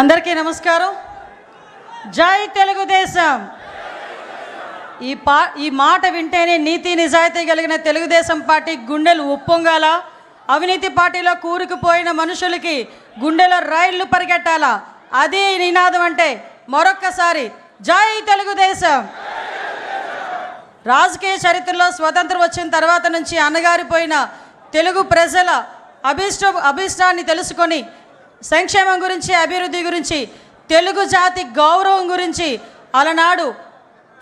అందరికీ నమస్కారం. జై తెలుగుదేశం. ఈ పా ఈ మాట వింటేనే నీతి నిజాయితీ కలిగిన తెలుగుదేశం పార్టీ గుండెలు ఉప్పొంగాల. అవినీతి పార్టీలో కూరుకుపోయిన మనుషులకి గుండెలో రైళ్ళు పరిగెట్టాలా. అది నినాదం అంటే మరొక్కసారి జై తెలుగుదేశం. రాజకీయ చరిత్రలో స్వతంత్రం వచ్చిన తర్వాత నుంచి అణగారిపోయిన తెలుగు ప్రజల అభిష్ట అభిష్టాన్ని తెలుసుకొని సంక్షేమం గురించి అభివృద్ధి గురించి తెలుగు జాతి గౌరవం గురించి అలనాడు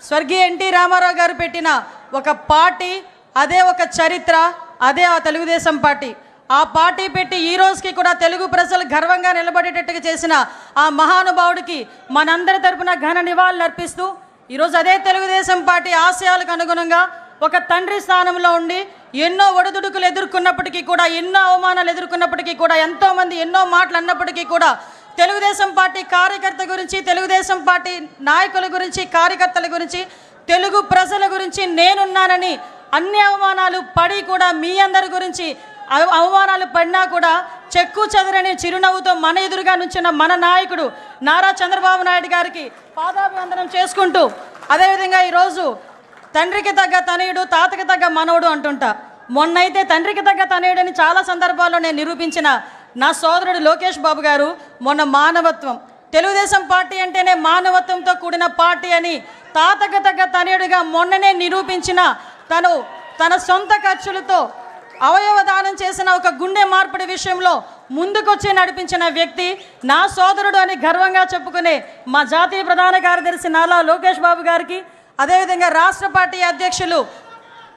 స్వర్గీయ ఎన్టీ రామారావు గారు పెట్టిన ఒక పార్టీ అదే ఒక చరిత్ర అదే ఆ తెలుగుదేశం పార్టీ. ఆ పార్టీ పెట్టి ఈ రోజుకి కూడా తెలుగు ప్రజలు గర్వంగా నిలబడేటట్టుగా చేసిన ఆ మహానుభావుడికి మనందరి తరపున ఘన నివాళులు అర్పిస్తూ ఈరోజు అదే తెలుగుదేశం పార్టీ ఆశయాలకు అనుగుణంగా ఒక తండ్రి స్థానంలో ఉండి ఎన్నో ఒడిదుడుకులు ఎదుర్కొన్నప్పటికీ కూడా ఎన్నో అవమానాలు ఎదుర్కొన్నప్పటికీ కూడా ఎంతోమంది ఎన్నో మాటలు అన్నప్పటికీ కూడా తెలుగుదేశం పార్టీ కార్యకర్త గురించి తెలుగుదేశం పార్టీ నాయకుల గురించి కార్యకర్తల గురించి తెలుగు ప్రజల గురించి నేనున్నానని అన్ని అవమానాలు పడి కూడా మీ అందరి గురించి అవ- అవమానాలు పడినా కూడా చెక్కు చెదరని చిరునవ్వుతో మన ఎదురుగా నుంచిన మన నాయకుడు నారా చంద్రబాబు నాయుడు గారికి పాదాభివందనం చేసుకుంటూ అదేవిధంగా ఈరోజు తండ్రికి తగ్గ తనయుడు తాతకి తగ్గ మనవడు అంటుంటా. మొన్నైతే తండ్రికి తగ్గ తనేడని చాలా సందర్భాల్లో నేను నిరూపించిన నా సోదరుడు లోకేష్ బాబు గారు మొన్న మానవత్వం. తెలుగుదేశం పార్టీ అంటేనే మానవత్వంతో కూడిన పార్టీ అని తాతకు తగ్గ తనేడుగా మొన్ననే నిరూపించిన తను తన సొంత ఖర్చులతో అవయవ దానం చేసిన ఒక గుండె మార్పిడి విషయంలో ముందుకొచ్చి నడిపించిన వ్యక్తి నా సోదరుడు అని గర్వంగా చెప్పుకునే మా జాతీయ ప్రధాన కార్యదర్శి నాలా లోకేష్ బాబు గారికి అదేవిధంగా రాష్ట్ర పార్టీ అధ్యక్షులు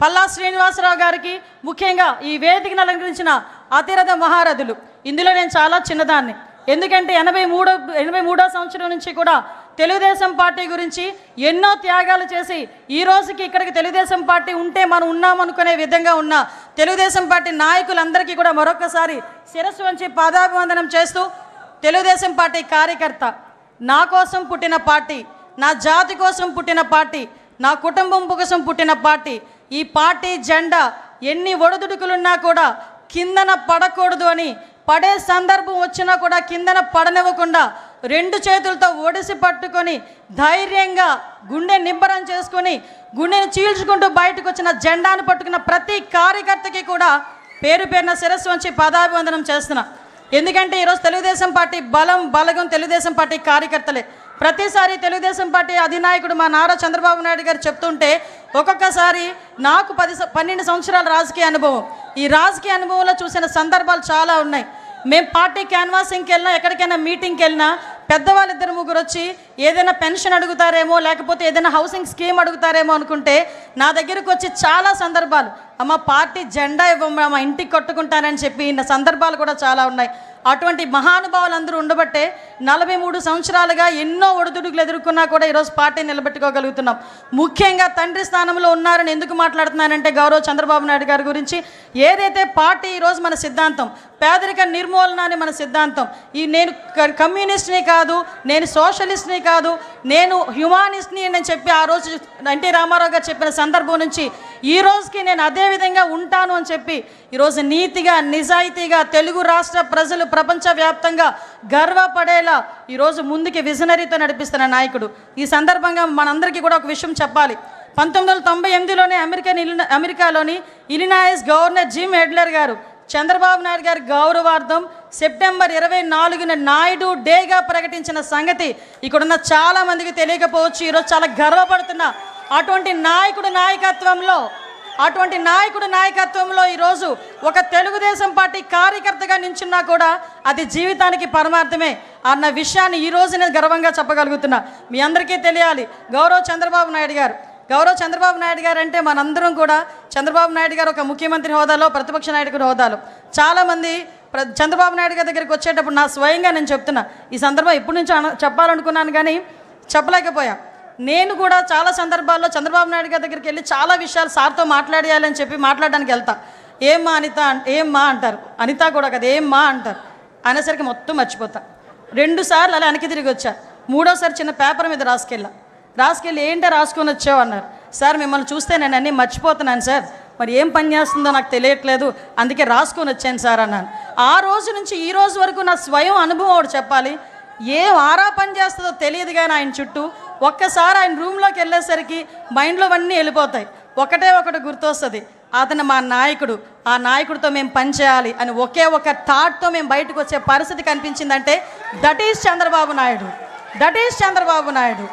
పల్లా శ్రీనివాసరావు గారికి ముఖ్యంగా ఈ వేదికను అలంకరించిన అతిరథ మహారథులు. ఇందులో నేను చాలా చిన్నదాన్ని. ఎందుకంటే ఎనభై మూడో ఎనభై మూడో సంవత్సరం నుంచి కూడా తెలుగుదేశం పార్టీ గురించి ఎన్నో త్యాగాలు చేసి ఈ రోజుకి ఇక్కడికి తెలుగుదేశం పార్టీ ఉంటే మనం ఉన్నామనుకునే విధంగా ఉన్న తెలుగుదేశం పార్టీ నాయకులందరికీ కూడా మరొకసారి శిరస్సు వంచి పాదాభివందనం చేస్తూ తెలుగుదేశం పార్టీ కార్యకర్త నా కోసం పుట్టిన పార్టీ నా జాతి కోసం పుట్టిన పార్టీ నా కుటుంబం కోసం పుట్టిన పార్టీ ఈ పార్టీ జెండా ఎన్ని ఒడిదుడుకులున్నా కూడా కిందన పడకూడదు అని పడే సందర్భం వచ్చినా కూడా కిందన పడనివ్వకుండా రెండు చేతులతో ఒడిసి పట్టుకొని ధైర్యంగా గుండె నిబ్బరం చేసుకొని గుండెని చీల్చుకుంటూ బయటకు వచ్చిన జెండాను పట్టుకున్న ప్రతి కార్యకర్తకి కూడా పేరు పేరున శిరస్సు వంచి పాదాభివందనం చేస్తున్నా. ఎందుకంటే ఈరోజు తెలుగుదేశం పార్టీ బలం బలగం తెలుగుదేశం పార్టీ కార్యకర్తలే. ప్రతిసారి తెలుగుదేశం పార్టీ అధినాయకుడు మా నారా చంద్రబాబు నాయుడు గారు చెప్తుంటే ఒక్కొక్కసారి నాకు పది పన్నెండు సంవత్సరాల రాజకీయ అనుభవం. ఈ రాజకీయ అనుభవంలో చూసిన సందర్భాలు చాలా ఉన్నాయి. మేము పార్టీ క్యాన్వాసింగ్కి వెళ్ళినా ఎక్కడికైనా మీటింగ్కి వెళ్ళినా పెద్దవాళ్ళు ఇద్దరు ముగ్గురు వచ్చి ఏదైనా పెన్షన్ అడుగుతారేమో లేకపోతే ఏదైనా హౌసింగ్ స్కీమ్ అడుగుతారేమో అనుకుంటే నా దగ్గరకు వచ్చి చాలా సందర్భాలు. అమ్మ పార్టీ జెండా ఇవ్వమ్మా మా ఇంటికి కట్టుకుంటానని చెప్పి ఇన్న సందర్భాలు కూడా చాలా ఉన్నాయి. అటువంటి మహానుభావులు అందరూ ఉండబట్టే నలభై మూడు సంవత్సరాలుగా ఎన్నో ఒడిదుడుకులు ఎదుర్కొన్నా కూడా ఈరోజు పార్టీ నిలబెట్టుకోగలుగుతున్నాం. ముఖ్యంగా తండ్రి స్థానంలో ఉన్నారని ఎందుకు మాట్లాడుతున్నానంటే గౌరవ చంద్రబాబు నాయుడు గారి గురించి. ఏదైతే పార్టీ ఈరోజు మన సిద్ధాంతం పేదరిక నిర్మూలన అని మన సిద్ధాంతం ఈ నేను కమ్యూనిస్ట్ని కాదు నేను సోషలిస్ట్ని కాదు నేను హ్యుమానిస్ట్ని అని చెప్పి ఆ రోజు ఎన్టీ రామారావు గారు చెప్పిన సందర్భం నుంచి ఈ రోజుకి నేను అదే విధంగా ఉంటాను అని చెప్పి ఈరోజు నీతిగా నిజాయితీగా తెలుగు రాష్ట్ర ప్రజలు ప్రపంచవ్యాప్తంగా గర్వపడేలా ఈరోజు ముందుకి విజనరీతో నడిపిస్తున్న నాయకుడు. ఈ సందర్భంగా మనందరికీ కూడా ఒక విషయం చెప్పాలి. పంతొమ్మిది వందల తొంభై ఎనిమిదిలోనే అమెరికన్ ఇలిన అమెరికాలోని ఇలినాయస్ గవర్నర్ జిమ్ హెడ్లర్ గారు చంద్రబాబు నాయుడు గారి గౌరవార్థం సెప్టెంబర్ ఇరవై నాలుగున నాయుడు డేగా ప్రకటించిన సంగతి ఇక్కడున్న చాలామందికి తెలియకపోవచ్చు. ఈరోజు చాలా గర్వపడుతున్న అటువంటి నాయకుడు నాయకత్వంలో అటువంటి నాయకుడు నాయకత్వంలో ఈరోజు ఒక తెలుగుదేశం పార్టీ కార్యకర్తగా నించున్నా కూడా అది జీవితానికి పరమార్థమే అన్న విషయాన్ని ఈ రోజు నేను గర్వంగా చెప్పగలుగుతున్నా. మీ అందరికీ తెలియాలి గౌరవ్ చంద్రబాబు నాయుడు గారు. గౌరవ్ చంద్రబాబు నాయుడు గారు అంటే మనందరం కూడా చంద్రబాబు నాయుడు గారు ఒక ముఖ్యమంత్రి హోదాలో ప్రతిపక్ష నాయకుడి హోదాలో. చాలామంది ప్ర చంద్రబాబు నాయుడు గారి దగ్గరికి వచ్చేటప్పుడు నా స్వయంగా నేను చెప్తున్నా. ఈ సందర్భం ఎప్పటి నుంచి చెప్పాలనుకున్నాను కానీ చెప్పలేకపోయాను నేను కూడా చాలా సందర్భాల్లో చంద్రబాబు నాయుడు గారి దగ్గరికి వెళ్ళి చాలా విషయాలు సార్తో మాట్లాడేయాలని చెప్పి మాట్లాడడానికి వెళ్తా. ఏమ్మా అనిత ఏం ఏమ్మా అంటారు? అనిత కూడా కదా ఏమ్మా అంటారు? అనేసరికి మొత్తం మర్చిపోతా. రెండు సార్లు అలా వెనక్కి తిరిగి వచ్చా. మూడోసారి చిన్న పేపర్ మీద రాసుకెళ్ళా. రాసుకెళ్ళి ఏంటో రాసుకొని వచ్చావు అన్నారు. సార్ మిమ్మల్ని చూస్తే నేను అన్నీ మర్చిపోతున్నాను సార్. మరి ఏం పని చేస్తుందో నాకు తెలియట్లేదు. అందుకే రాసుకొని వచ్చాను సార్ అన్నాను. ఆ రోజు నుంచి ఈ రోజు వరకు నా స్వయం అనుభవం ఒకటి చెప్పాలి. ఏం ఆరా పని చేస్తుందో తెలియదు కానీ ఆయన చుట్టూ ఒక్కసారి ఆయన రూమ్లోకి వెళ్ళేసరికి మైండ్లో అన్నీ వెళ్ళిపోతాయి. ఒకటే ఒకటి గుర్తొస్తుంది. అతను మా నాయకుడు. ఆ నాయకుడితో మేము పనిచేయాలి అని ఒకే ఒక థాట్తో మేము బయటకు వచ్చే పరిస్థితి కనిపించిందంటే that is Chandrababu Naidu. That is Chandrababu Naidu.